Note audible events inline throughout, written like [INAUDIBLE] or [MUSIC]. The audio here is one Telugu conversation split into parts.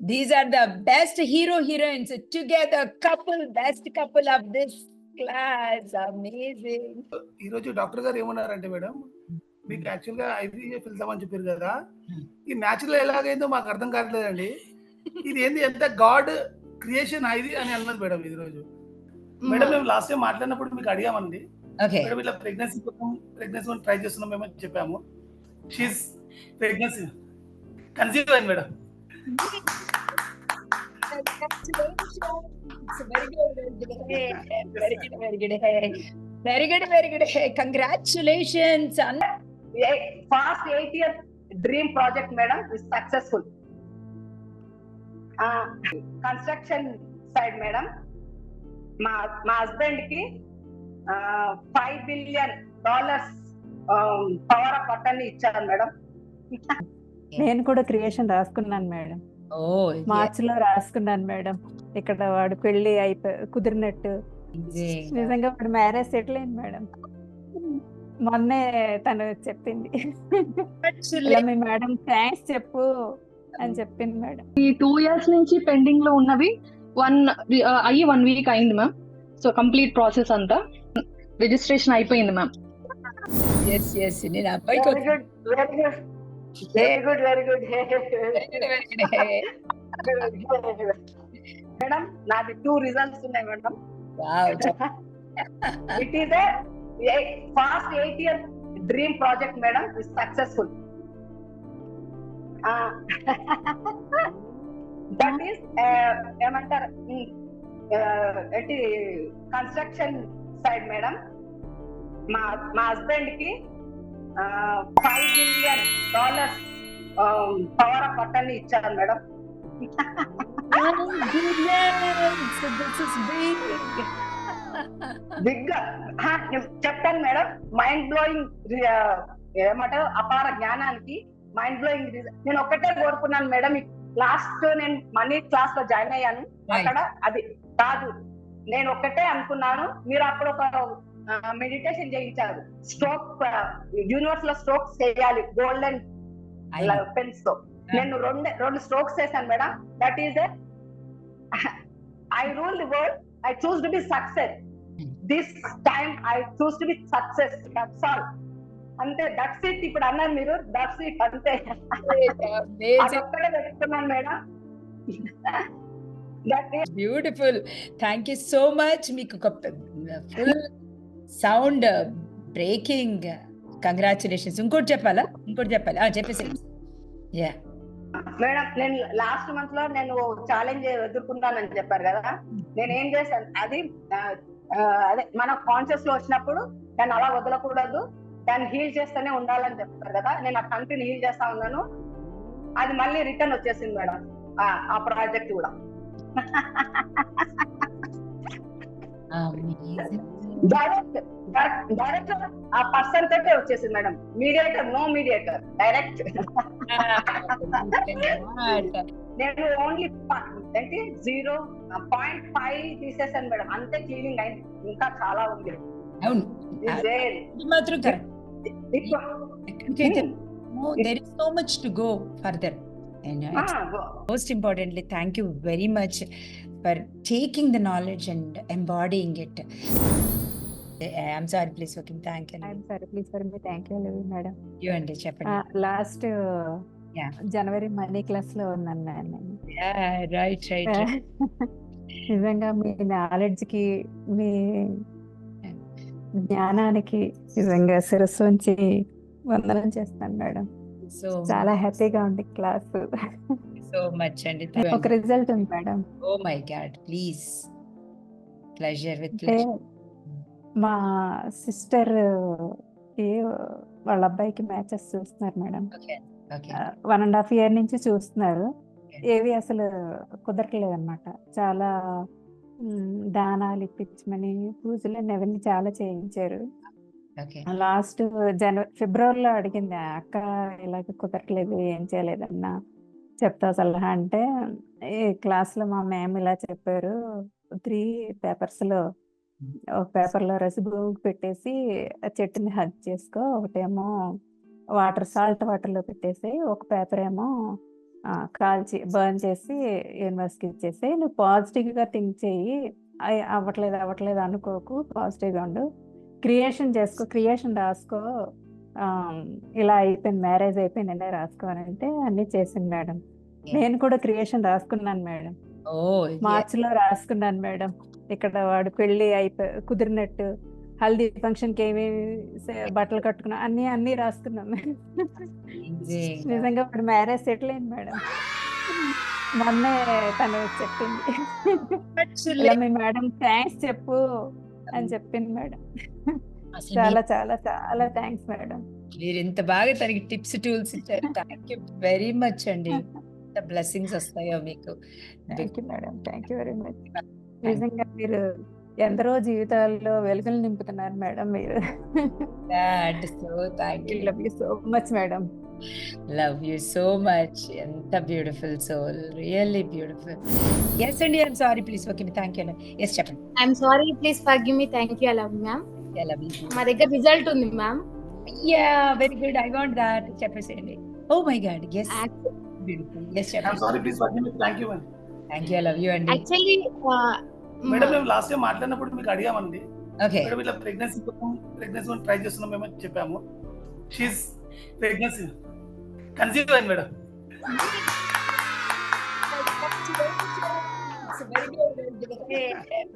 These are the best hero heroines together, couple, best couple of this class. Amazing. ఈరోజు డాక్టర్ గారు ఏమన్నారంటే మేడం మీకు యాక్చువల్గా ఐవీఎఫ్ వెళ్తామని చెప్పారు కదా. ఈ న్యాచురల్ ఎలాగైందో మాకు అర్థం కావట్లేదండి ఇది ఏంది ఎంత గాడ్ క్రియేషన్ ఇది అని అన్నది మేడం ఈ రోజు మేడం మేము లాస్ట్ టైం మాట్లాడినప్పుడు మీకు అడిగామండి. మేడం ఇట్లా ప్రెగ్నెన్సీ కోసం ప్రెగ్నెన్సీ ట్రై చేస్తున్నాం మేము చెప్పాము షీస్ ప్రెగ్నెన్సీ కన్సీవ్ అయింది madam. Very good. Very good. Very good. Very good. Very good. Congratulations. Anna. Fast eight year dream project madam is successful construction side madam మా మా హస్బెండ్కి five billion dollars power of attorney ఇచ్చారు మేడం నేను కూడా క్రియేషన్ రాసుకున్నాను మేడం. Oh, మార్చ్లో రాసుకున్నాను మేడం. ఇక్కడ వాడు పెళ్ళి అయిపో కుదిరినట్టు. నిజంగా వాడు మ్యారేజ్ సెటిల్ అయింది మేడం. మొన్నే తను చెప్పింది. మీ మేడం థ్యాంక్స్ చెప్పు అని చెప్పింది మేడం. ఈ టూ ఇయర్స్ నుంచి పెండింగ్లో ఉన్నవి వన్ అయ్యి వన్ వీక్ అయింది మ్యామ్ సో కంప్లీట్ ప్రాసెస్ అంతా. రిజిస్ట్రేషన్ అయిపోయింది మ్యామ్ Yes, yes. నేను అబ్బాయికి very good very good very good very good Very good, very good. Madam నాది టూ రిజల్ట్స్ ఉన్నాయి madam Wow. It is a fast eight year dream project madam is successful that is ఏమంటారు? ఉమ్, uh, ఏంటి కన్స్ట్రక్షన్ సైడ్ మేడం మా మా హస్బెండ్కి five billion dollars power of attorney ఇచ్చారు మేడం. బిగ్ చెప్తాను మేడం. మైండ్ బ్లోయింగ్ ఏమంటారు? అపార జ్ఞానానికి మైండ్ బ్లోయింగ్ నేను ఒక్కటే కోరుకున్నాను మేడం. లాస్ట్ నేను మనీ క్లాస్లో జాయిన్ అయ్యాను. అక్కడ అది కాదు. నేను ఒక్కటే అనుకున్నాను. మీరు అప్పుడు ఒక మెడిటేషన్ చేయించారు. స్ట్రోక్ యూనివర్స్లో స్ట్రోక్స్ చేయాలి గోల్డెన్. పెన్స్తో. నేను రెండు రెండు స్ట్రోక్స్ చేశాను madam. That is I rule the world I choose to be success this time I choose to be success that's all అంతే దట్స్ ఇట్ ఇప్పుడు అన్నారు మీరు దట్స్ ఇట్ అంతే. అదొక్కడే పెట్టుకున్నాను madam. Beautiful thank you so much మీకు ఒక ఫుల్ సౌండ్ బ్రేకింగ్. కంగ్రాచులేషన్స్ ఇంకోటి చెప్పాలా? ఇంకోటి చెప్పాలి? చెప్పేసి యా మేడం నేను లాస్ట్ మంత్లో నేను ఛాలెంజ్ ఎదుర్కొన్నానని చెప్పారు కదా? నేను ఏం చేశాను? అది అదే మన కాన్షియస్లో వచ్చినప్పుడు దాన్ని అలా వదలకూడదు. దాన్ని హీల్ చేస్తూనే ఉండాలని చెప్పారు కదా? నేను ఆ కంటిని హీల్ చేస్తా ఉన్నాను. అది మళ్ళీ రిటర్న్ వచ్చేసింది మేడం. ఆ- ఆ ప్రాజెక్ట్ కూడా. డైరెక్ట్ డైరెక్ట్ ఆ పర్సన్ తోటే వచ్చేసింది madam mediator no mediator direct నేను ఓన్లీ అంటే జీరో పాయింట్ ఫైవ్ తీసేసాను మేడం అంతే క్లీనింగ్ అయింది ఇంకా చాలా ఉంది అవును Is there- ఇది మాత్రం కరెక్ట్ ఇప్పుడు- ఎక్కడికైతే there is so much to go further and ah, most importantly thank you very much for taking the knowledge and embodying it You I'm సరే. Please for me thank you madam. అండి. చెప్పండి. లాస్ట్. జనవరి మనీ క్లాస్లో ఉన్నాను నేను. నిజంగా మీ నాలెడ్జ్కి మీ జ్ఞానానికి నిజంగా శిరస్సు ఉంచి వందనం చేస్తాను మేడం. so చాలా హ్యాపీగా ఉంది క్లాస్. so much అండి. ఒక రిజల్ట్ ఉంది madam. God. Please. Pleasure with అంటే pleasure. మా సిస్టర్కి వాళ్ళ అబ్బాయికి మ్యాచెస్ చూస్తున్నారు madam. One and half year నుంచి చూస్తున్నారు. ఏవి అసలు కుదరట్లేదు అనమాట చాలా దానాలు ఇప్పించమని పూజలు అవన్నీ చాలా చేయించారు. లాస్ట్ జనవరి ఫిబ్రవరిలో అడిగింది అక్క ఇలాగ కుదరట్లేదు ఏం చేయలేదన్నా చెప్తా సలహా అంటే ఈ క్లాస్లో మా మ్యామ్ ఇలా చెప్పారు త్రీ పేపర్స్లో ఒక పేపర్లో రసిబు పెట్టేసి చెట్టుని హగ్ చేసుకో ఒకటేమో వాటర్ సాల్ట్ వాటర్లో పెట్టేసి ఒక పేపర్ ఏమో కాల్చి బర్న్ చేసి యూనివర్స్కి ఇచ్చేసి నువ్వు పాజిటివ్గా థింక్ అయ్ అవ్వట్లేదు అవ్వట్లేదు అనుకోకు పాజిటివ్గా ఉండు. క్రియేషన్ చేసుకో క్రియేషన్ రాసుకో ఇలా అయిపోయింది మ్యారేజ్ అయిపోయింది ఇలా రాసుకో అని అంటే అన్ని చేసింది మేడం. నేను కూడా క్రియేషన్ రాసుకున్నాను మేడం. ఓ మార్చిలో రాసుకున్నాను మేడం. ఇక్కడ వాడు పెళ్ళి అయిపోయి కుదిరినట్టు. హల్దీ ఫంక్షన్కి ఏమేమి బట్టలు కట్టుకున్నా అన్ని అన్ని రాసుకున్నాం మేడం. నిజంగా వాడు మ్యారేజ్ సెటిల్ అయింది మేడం. మొన్నే తను చెప్పింది. ఇలా మీ మేడం థ్యాంక్స్ చెప్పు అని చెప్పింది మేడం. చాలా చాలా చాలా థ్యాంక్స్ మేడం. మీరు ఇంత బాగా తనకి టిప్స్ టూల్స్ ఇచ్చారు. థ్యాంక్ యూ వెరీ మచ్ అండి. [LAUGHS] ఎంత బ్లెస్సింగ్స్ వస్తాయో మీకు. Thank you madam. Thank you very much. నిజంగా మీరు ఎందరో జీవితాల్లో వెలుగులు నింపుతున్నారు మేడం మీరు. So thank you love you so much madam. Love you so much ఎంత beautiful soul really beautiful yes అండి I'm sorry please okay thank you yes చెప్పండి. I'm sorry please forgive me thank you అలా మ్యామ్ లవ్ యూ మా దగ్గర రిజల్ట్ ఉంది ma'am yeah very good I want that చెప్పేసేయండి ఓ my god yes beautiful yes చెప్పండి sorry please thank you madam thank you love you అండి యాక్చువల్లీ మేడం మేము లాస్ట్ టైం మాట్లాడినప్పుడు మీకు అడిగామండి ఓకే మేడం ఇట్లా ప్రెగ్నెన్సీ కోసం ప్రెగ్నెన్సీ ట్రై చేస్తున్నాం మేము అని చెప్పాము షీస్ ప్రెగ్నెన్సీ కన్సీవ్ అయింది madam very good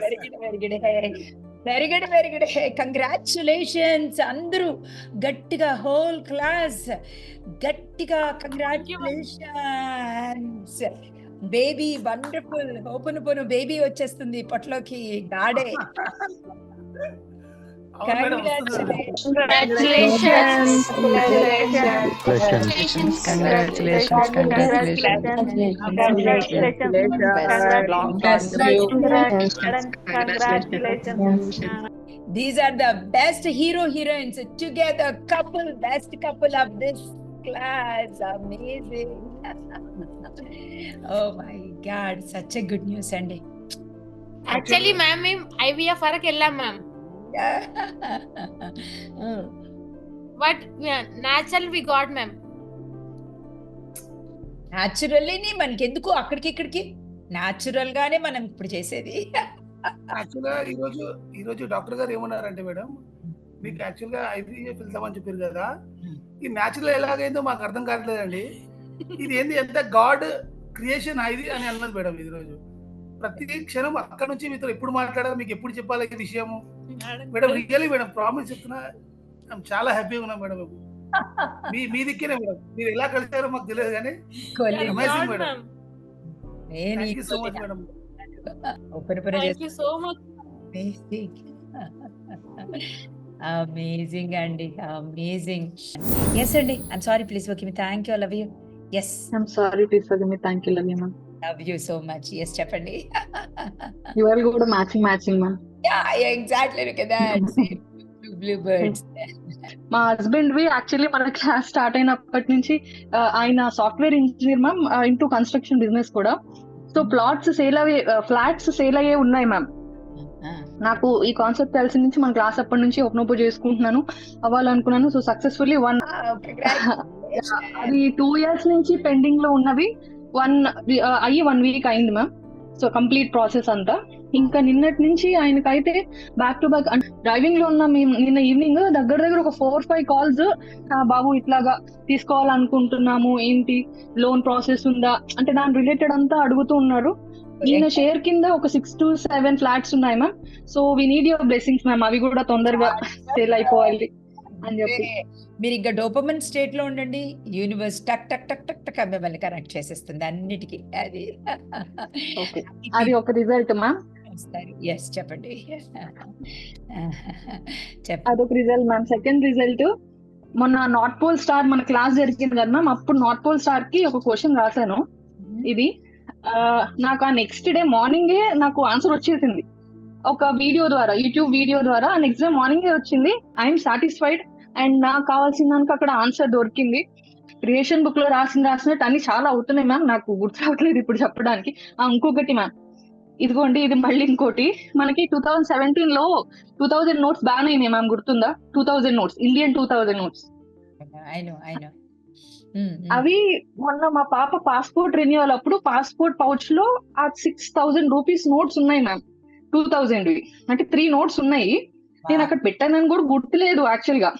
very good very good very good congratulations అందరూ గట్టిగా హోల్ క్లాస్ గట్టిగా కంగ్రాచులేషన్స్ బేబీ వండర్ఫుల్ ఓపెన్ పోను బేబీ వచ్చేస్తుంది పొట్లోకి గాడే. [LAUGHS] Congratulations. Congratulations. Congratulations. Congratulations. Congratulations. Congratulations. Congratulations. Congratulations. These are the best hero heroines together, couple, best couple of this class. Amazing. oh my God, such a good news, Sunday. Actually, ma'am, IVF work, ma'am. But natural we god ma'am న్యాచురల్లీని మనకి ఎందుకు అక్కడికి ఇక్కడికి? న్యాచురల్ గానే మనం ఇప్పుడు చేసేది. యాక్చువల్గా ఈ రోజు ఈ రోజు డాక్టర్ గారు ఏమన్నారంటే మేడం మీకు యాక్చువల్గా ఐవీఎఫ్ వెళ్తామని చెప్పారు కదా ఈ న్యాచురల్ ఎలాగైందో మాకు అర్థం కావట్లేదండి. ఇది ఏంది ఎంత గాడ్ క్రియేషన్ ఇది అని అన్నది మేడం ఈ రోజు. ప్రతి క్షణం అక్కడ నుంచి మీతో ఎప్పుడు మాట్లాడాలి మీకు ఎప్పుడు చెప్పాలి ఈ విషయము? మేడం రియల్లీ మేడం ప్రామిస్ చెప్తున్నా చాలా హ్యాపీగా ఉన్నాం మేడం [LAUGHS] మీ మీ దిక్కేనే మేడం. మీరు ఎలా కలిసారో మాకు తెలియదు కానీ thank you so much madam. Thank you so much amazing అండి. అమేజింగ్ ఎస్ అండి. I'm sorry please okay thank you love you yes I'm sorry, please forgive me. Thank you, love you, ma'am. Love you so much yes చెప్పండి. You are good matching, matching, ma'am. Exactly కదా బ్లూ బర్డ్స్ మా హస్బెండ్ వి యాక్చువల్లీ మన క్లాస్ స్టార్ట్ అయినప్పటి నుంచి ఆ, ఆయన software engineer ma'am into construction business కూడా. సో ప్లాట్స్ సేల్ అయ్యే ఫ్లాట్స్ సేల్ అయ్యే ఉన్నాయి మ్యామ్ నాకు ఈ కాన్సెప్ట్ తెలిసి నుంచి మన క్లాస్ అప్పటి నుంచి ఓపెన్ ఓపెన్ చేసుకుంటున్నాను అవ్వాలనుకున్నాను. సో సక్సెస్ఫుల్లీ వన్ అది టూ ఇయర్స్ నుంచి పెండింగ్లో ఉన్నవి. వన్ అయ్యి వన్ వీక్ అయింది మ్యామ్. సో కంప్లీట్ ప్రాసెస్ అంతా. ఇంకా నిన్నటి నుంచి ఆయనకైతే బ్యాక్ టు బ్యాక్ డ్రైవింగ్లో ఉన్న మేము నిన్న ఈవినింగ్ దగ్గర దగ్గర ఒక ఫోర్ ఫైవ్ కాల్స్ బాబు ఇట్లాగా తీసుకోవాలనుకుంటున్నాము. ఏంటి? లోన్ ప్రాసెస్ ఉందా? అంటే దాని రిలేటెడ్ అంతా అడుగుతూ ఉన్నారు. ఈయన షేర్ కింద ఒక సిక్స్ టు సెవెన్ ఫ్లాట్స్ ఉన్నాయి ma'am. So we need your blessings ma'am. అవి కూడా తొందరగా సేల్ అయిపోవాలి. అని చెప్పి మీరు ఇంకా డోపమన్ స్టేట్లో ఉండండి. యూనివర్స్ టక్ టక్ టక్ టక్ టక్ మిమ్మల్ని కనెక్ట్ చేసేస్తుంది అన్నిటికీ. అది. [LAUGHS] అది ఒక రిజల్ట్ మ్యామ్ ఎస్ చెప్పండి. [LAUGHS] చెప్పండి. అదొక రిజల్ట్ మ్యామ్. సెకండ్ రిజల్ట్ మొన్న నార్త్ పోల్ స్టార్ మన క్లాస్ జరిగింది కదా మ్యామ్. అప్పుడు నార్త్ పోల్ స్టార్కి ఒక క్వశ్చన్ రాశాను. ఇది నాకు ఆ నెక్స్ట్ డే మార్నింగే నాకు ఆన్సర్ వచ్చేసింది. ఒక వీడియో ద్వారా యూట్యూబ్ వీడియో ద్వారా నెక్స్ట్ డే మార్నింగ్ వచ్చింది. I'm satisfied. అండ్ నాకు కావాల్సిన దానికి అక్కడ ఆన్సర్ దొరికింది. క్రియేషన్ బుక్లో రాసిన రాసినట్టు అన్ని చాలా అవుతున్నాయి మ్యామ్. నాకు గుర్తు రావట్లేదు ఇప్పుడు చెప్పడానికి. ఆ, ఇంకొకటి మ్యామ్. ఇదిగోండి ఇది మళ్ళీ ఇంకోటి. మనకి టూ థౌజండ్ సెవెంటీన్లో టూ థౌజండ్ నోట్స్ బ్యాన్ అయినాయి మ్యామ్ గుర్తుందా? Two thousand notes Indian two thousand notes. Um, um. అవి మొన్న మా పాప పాస్పోర్ట్ రెన్యూవల్ అప్పుడు పాస్పోర్ట్ పౌచ్లో ఆ సిక్స్ థౌసండ్ రూపీస్ నోట్స్ ఉన్నాయి మ్యామ్. టూ థౌసండ్ అంటే త్రీ నోట్స్ ఉన్నాయి. నేను అక్కడ పెట్టానని కూడా గుర్తులేదు యాక్చువల్గా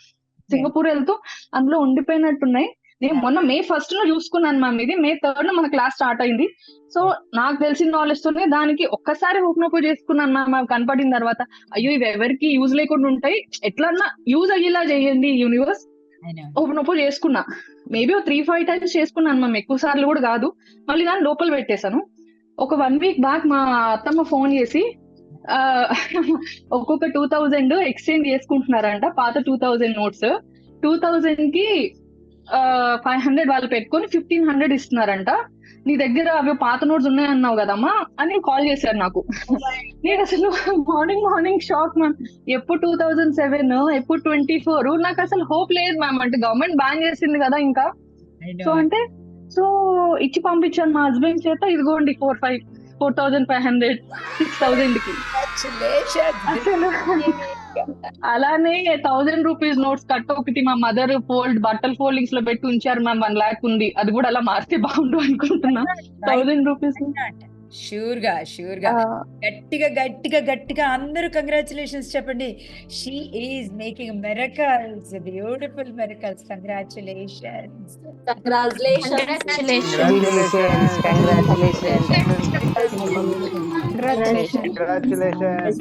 సింగపూర్ వెళ్తూ అందులో ఉండిపోయినట్టున్నాయి. నేను మొన్న మే ఫస్ట్లో చూసుకున్నాను మ్యామ్ ఇది. మే థర్డ్లో మన క్లాస్ స్టార్ట్ అయింది. సో నాకు తెలిసిన నాలెడ్జ్ తోనే దానికి ఒక్కసారి అప్ చేసుకున్నాను మ్యామ్ అవి కనపడిన తర్వాత అయ్యో ఇవి ఎవరికి యూజ్ లేకుండా ఉంటాయి. ఎట్లన్నా యూజ్ అయ్యేలా చేయండి universe I know. Open up చేసుకున్నా. మేబీ త్రీ ఫైవ్ టైమ్స్ చేసుకున్నాను మ్యామ్ ఎక్కువ సార్లు కూడా కాదు. మళ్ళీ దాన్ని లోపల పెట్టేశాను. ఒక వన్ వీక్ బ్యాక్ మా అత్తమ్మ ఫోన్ చేసి ఒక్కొక్క టూ థౌజండ్ ఎక్స్చేంజ్ చేసుకుంటున్నారంట పాత టూ థౌజండ్ నోట్స్. టూ థౌజండ్కి ఫైవ్ హండ్రెడ్ వాళ్ళు పెట్టుకొని ఫిఫ్టీన్ హండ్రెడ్ ఇస్తున్నారంట. నీ దగ్గర అవి పాత నోట్స్ ఉన్నాయన్నావు కదమ్మా అని కాల్ చేశారు నాకు. నేను అసలు మార్నింగ్ మార్నింగ్ షాక్ మ్యామ్. ఎప్పుడు టూ థౌజండ్ సెవెన్ ఎప్పుడు ట్వంటీ ఫోర్? నాకు అసలు హోప్ లేదు మ్యామ్. అంటే గవర్నమెంట్ బ్యాన్ చేసింది కదా ఇంకా. సో అంటే సో ఇచ్చి పంపించాను మా హస్బెండ్ చేత ఇదిగోండి four five four thousand five hundred six థౌజండ్కి. అసలు అలానే థౌజండ్ రూపీస్ నోట్స్ కట్ట ఒకటి మా మదర్ ఫోల్డ్ బట్టల ఫోల్డింగ్స్లో పెట్టి ఉంచారు మ్యామ్ వన్ లాక్ ఉంది. అది కూడా అలా మారితే బాగుండు అనుకుంటున్నా. Thousand rupees. షూర్గా షూర్గా గట్టిగా గట్టిగా గట్టిగా అందరూ కంగ్రాచులేషన్స్ చెప్పండి. She is making miracles beautiful miracles congratulations Congratulations. Congratulations. Congratulations. Congratulations.